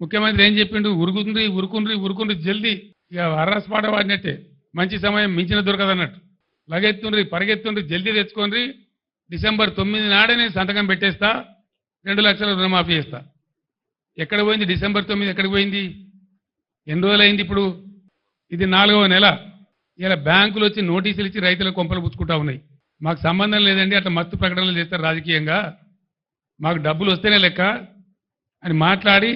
ముఖ్యమంత్రి ఏం చెప్పిండు? ఉరుకుండ్రి ఉరుకుండ్రి ఉరుకుండ్రి జల్దీ. ఇక అర్రస్ పాట వాడినట్టే మంచి సమయం మించిన దొరకదన్నట్టు. లగెత్తుండ్రి పరిగెత్తుండ్రి జల్దీ తెచ్చుకోండి డిసెంబర్ తొమ్మిది నాడే నేను సంతకం పెట్టేస్తా. రెండు లక్షల రుణమాఫీ చేస్తా. ఎక్కడ పోయింది? డిసెంబర్ తొమ్మిది ఎక్కడికి పోయింది? ఎన్ని రోజులైంది ఇప్పుడు? ఇది నాలుగవ నెల. ఇలా బ్యాంకులు వచ్చి నోటీసులు ఇచ్చి రైతులకు కొంపలు పుచ్చుకుంటా ఉన్నాయి. మాకు సంబంధం లేదండి. అట్లా మత్తు ప్రకటనలు చేస్తారు రాజకీయంగా. మాకు డబ్బులు వస్తేనే లెక్క అని మాట్లాడి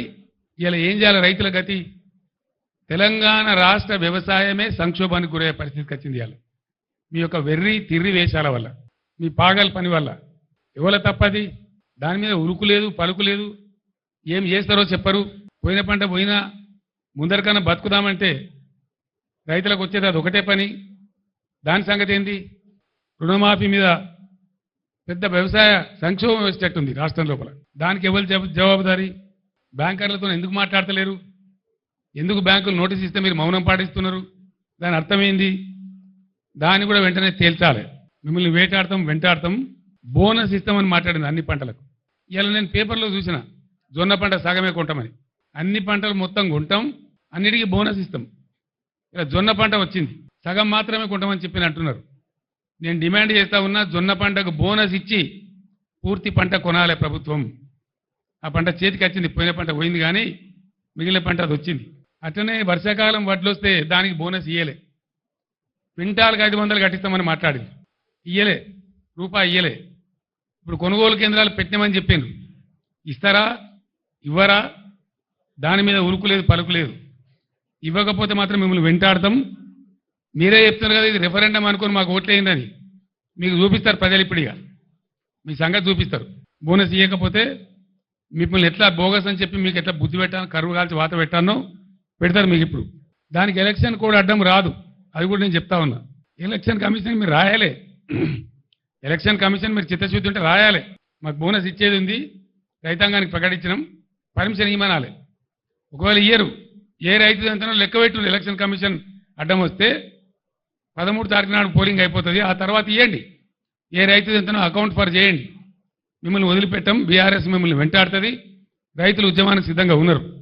ఇలా ఏం చేయాలి రైతుల గతి? తెలంగాణ రాష్ట్ర వ్యవసాయమే సంక్షోభానికి గురయ్యే పరిస్థితికి వచ్చింది ఇవాళ మీ యొక్క వెర్రి తిర్రి వేషాల వల్ల మీ పాగల్ పని వల్ల. ఎవల తప్పది? దాని మీద ఉరుకు లేదు పలుకు లేదు. ఏం చేస్తారో చెప్పరు. పోయిన పంట పోయినా ముందరికన్నా బతుకుదామంటే రైతులకు వచ్చేది అది ఒకటే పని. దాని సంగతి ఏంది? రుణమాఫీ మీద పెద్ద వ్యవసాయ సంక్షోభం వచ్చేటట్టుంది రాష్ట్రం లోపల. దానికి ఎవరు జవాబుదారీ? బ్యాంకర్లతో ఎందుకు మాట్లాడతలేరు? ఎందుకు బ్యాంకులు నోటీస్ ఇస్తే మీరు మౌనం పాటిస్తున్నారు? దాని అర్థమైంది? దాన్ని కూడా వెంటనే తేల్చాలి. మిమ్మల్ని వేటాడతాం వెంటాడతాం. బోనస్ ఇస్తామని మాట్లాడింది అన్ని పంటలకు. ఇలా నేను పేపర్లో చూసిన జొన్న పంట సగమే కొంటామని. అన్ని పంటలు మొత్తం కొంటాం అన్నిటికీ బోనస్ ఇస్తాం. ఇలా జొన్న పంట వచ్చింది. సగం మాత్రమే కొంటామని చెప్పి అంటున్నారు. నేను డిమాండ్ చేస్తా ఉన్నా జొన్న పంటకు బోనస్ ఇచ్చి పూర్తి పంట కొనాలి ప్రభుత్వం. ఆ పంట చేతికి వచ్చింది పోయిన పంట పోయింది కానీ మిగిలిన పంట అది వచ్చింది. అట్లనే వర్షాకాలం వడ్లు వస్తే దానికి బోనస్ ఇయ్యలే. క్వింటాల్కి ఐదు వందలు కట్టిస్తామని మాట్లాడింది. ఇయ్యలే రూపాయి ఇయ్యలే. ఇప్పుడు కొనుగోలు కేంద్రాలు పెట్టినామని చెప్పాను ఇస్తారా? ఇవ్వరా? దాని మీద ఉరుకులేదు పలుకులేదు ఇవ్వకపోతే మాత్రం మిమ్మల్ని వెంటాడతాం. మీరే చెప్తున్నారు కదా ఇది రెఫరెండం అనుకుని మాకు ఓట్లేయిందని. మీకు చూపిస్తారు ప్రజలు ఇప్పుడు ఇక. మీ సంగతి చూపిస్తారు. బోనస్ ఇవ్వకపోతే మిమ్మల్ని ఎట్లా బోగస్ అని చెప్పి మీకు ఎట్లా బుద్ధి పెట్టాను కరువు కాల్చి వాత పెట్టానో పెడతారు మీకు ఇప్పుడు. దానికి ఎలక్షన్ కూడా అడ్డం రాదు. అది కూడా నేను చెప్తా ఉన్నా. ఎలక్షన్ కమిషన్ మీరు రాయాలి. ఎలక్షన్ కమిషన్ మీరు చిత్తశుద్ధి ఉంటే రాయాలి. మాకు బోనస్ ఇచ్చేది ఉంది. రైతాంగానికి ప్రకటించినాం. పర్మిషన్ ఇవ్వనాలి ఒకవేళ ఇయ్యరు. ఏ రైతు ఎంతనో లెక్క పెట్టు ఎలక్షన్ కమిషన్ అడ్డం వస్తే పదమూడు తారీఖు నాడు పోలింగ్ అయిపోతుంది. ఆ తర్వాత ఇవ్వండి ఏ రైతు ఎంతనో అకౌంట్ ఫర్ చేయండి. మిమ్మల్ని వదిలిపెట్టం. బీఆర్ఎస్ మిమ్మల్ని వెంటాడుతుంది. రైతులు ఉద్యమానికి సిద్ధంగా ఉన్నారు.